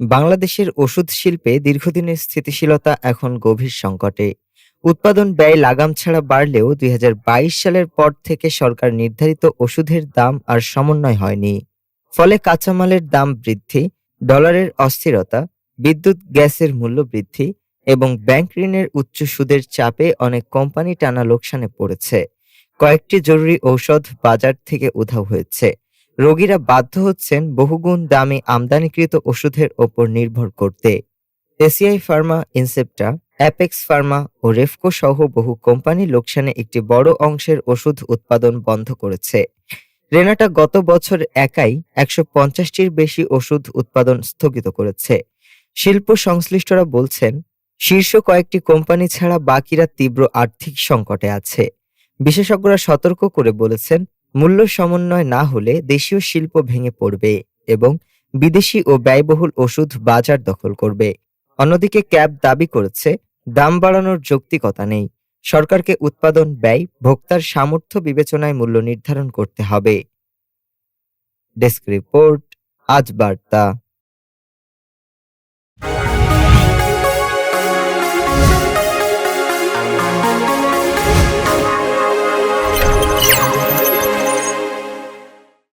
বাংলাদেশের ওষুধ শিল্পে দীর্ঘদিনের স্থিতিশীলতা এখন গভীর সংকটে। উৎপাদন ব্যয় লাগাম ছাড়া বাড়লেও দুই হাজার বাইশ সালের পর থেকে সরকার নির্ধারিত ওষুধের দাম আর সমন্বয় হয়নি। ফলে কাঁচামালের দাম বৃদ্ধি, ডলারের অস্থিরতা, বিদ্যুৎ, গ্যাসের মূল্য বৃদ্ধি এবং ব্যাংক ঋণের উচ্চ সুদের চাপে অনেক কোম্পানি টানা লোকসানে পড়েছে। কয়েকটি জরুরি ঔষধ বাজার থেকে উধাও হয়েছে। রোগীরা বাধ্য হচ্ছেন বহুগুণ দামে আমদানিকৃত ওষুধের ওপর নির্ভর করতে। ACI pharma, Incepta, Apex pharma ও রেফকো সহ বহু কোম্পানি লোকসানে একটি বড় অংশের ওষুধ উৎপাদন বন্ধ করেছে। রেনাটা গত বছর একাই একশো পঞ্চাশটির বেশি ওষুধ উৎপাদন স্থগিত করেছে। শিল্প সংশ্লিষ্টরা বলছেন, শীর্ষ কয়েকটি কোম্পানি ছাড়া বাকিরা তীব্র আর্থিক সংকটে আছে। বিশেষজ্ঞরা সতর্ক করে বলেছেন মূল্য সমন্বয় না হলে দেশীয় শিল্প ভেঙে পড়বে এবং বিদেশি ও ব্যয়বহুল ওষুধ বাজার দখল করবে। অন্যদিকে ক্যাব দাবি করেছে, দাম বাড়ানোর যৌক্তিকতা নেই। সরকারকে উৎপাদন, ব্যয়, ভোক্তার সামর্থ্য বিবেচনায় মূল্য নির্ধারণ করতে হবে। ডেস্ক রিপোর্ট, আজ বার্তা।